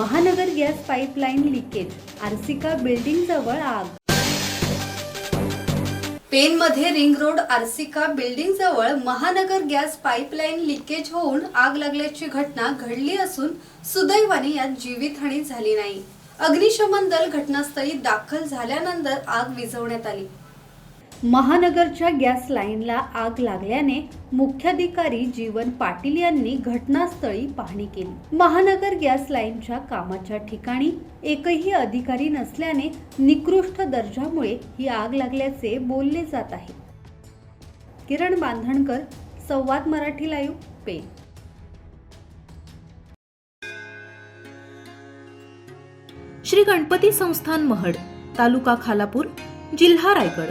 महानगर gas pipeline leakage आरसिका building जवळ आग. पेनमध्ये रिंग रोड आरसिका बिल्डिंग जवळ महानगर गॅस पाईपलाईन लिकेज होऊन आग लागल्याची घटना घडली असून सुदैवाने यात जीवितहानी झाली नाही. अग्निशमन दल घटनास्थळी दाखल झाल्यानंतर आग विझवण्यात आली. महानगरच्या गॅस लाईनला आग लागल्याने मुख्याधिकारी जीवन पाटील यांनी घटनास्थळी पाहणी केली. महानगर गॅस लाईनच्या कामाच्या ठिकाणी एकही अधिकारी नसल्याने निकृष्ट दर्जामुळे ही आग लागल्याचे बोलले जात आहे. किरण बांधणकर संवाद मराठी लाईव्ह पे श्री गणपती संस्थान महड तालुका खालापूर जिल्हा रायगड.